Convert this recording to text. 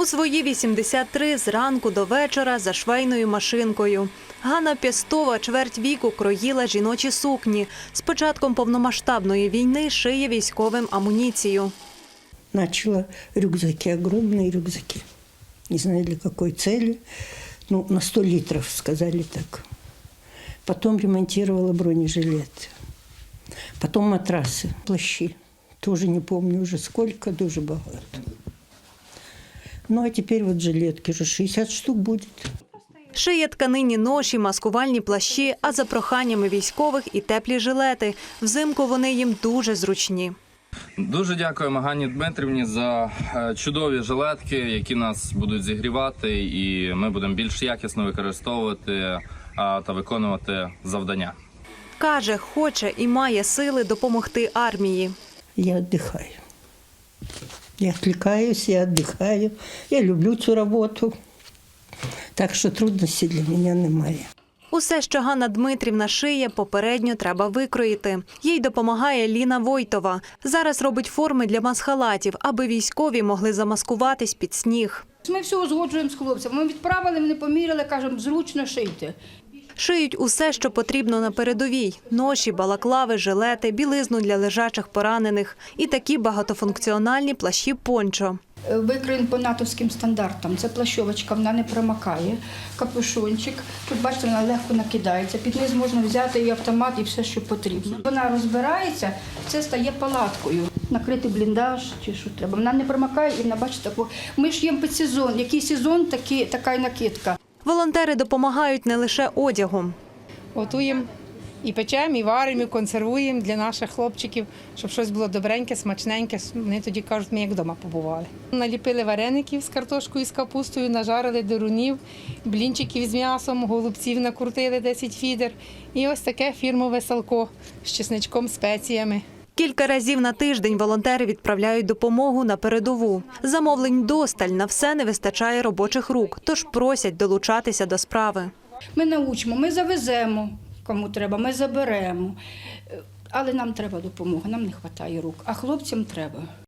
У свої 83 зранку до вечора за швейною машинкою. Ганна Пєстова чверть віку кроїла жіночі сукні. З початком повномасштабної війни шиє військовим амуніцію. Начала рюкзаки, огромные рюкзаки. Не знаю для какой цели. Ну, на 100 литров, сказали так. Потом ремонтировала бронежилеты. Потом матрасы, плащи. Тоже не помню уже сколько, дуже багато. Ну, а теперь вот жилетки уже 60 штук будет. Шиє тканині ноші, маскувальні плащі, а за проханнями військових і теплі жилети. Взимку вони їм дуже зручні. Дуже дякуємо Ганні Дмитрівні за е, чудові жилетки, які нас будуть зігрівати, і ми будемо більш якісно використовувати е, та виконувати завдання. Каже, хоче і має сили допомогти армії. Я отдыхаю. Я отвлекаюсь, я отдыхаю. Я люблю цю роботу. Так що трудностей для мене немає. Усе, що Ганна Дмитрівна шиє, попередньо треба викроїти. Їй допомагає Ліна Войтова. Зараз робить форми для масхалатів, аби військові могли замаскуватись під сніг. Ми все узгоджуємо з хлопцями. Ми відправили, вони поміряли, кажемо, зручно шийте. Шиють усе, що потрібно на передовій: ноші, балаклави, жилети, білизну для лежачих поранених і такі багатофункціональні плащі пончо. Е, Викроєн по натовським стандартам. Це плащовочка, вона не промакає. Капюшончик. Тут бачите, вона легко накидається. Під низ можна взяти і автомат, і все, що потрібно. Вона розбирається, це стає палаткою. Накрити бліндаж чи що треба. Вона не промакає і вона, бачите, таку. Ми ж їм під сезон. Який сезон, такі, така й накидка. Волонтери допомагають не лише одягом. Готуємо і печемо, і варимо, і консервуємо для наших хлопчиків, щоб щось було добреньке, смачненьке. Вони тоді кажуть, ми як вдома побували. Наліпили вареників з картошкою з капустою, нажарили дерунів, блінчиків з м'ясом, голубців накрутили 10 фідер. І ось таке фірмове салко з чесничком, спеціями. Кілька разів на тиждень волонтери відправляють допомогу на передову. Замовлень досталь на все не вистачає робочих рук, тож просять долучатися до справи. Ми научимо, ми завеземо, кому треба, ми заберемо. Але нам треба допомога, нам не вистачає рук, а хлопцям треба.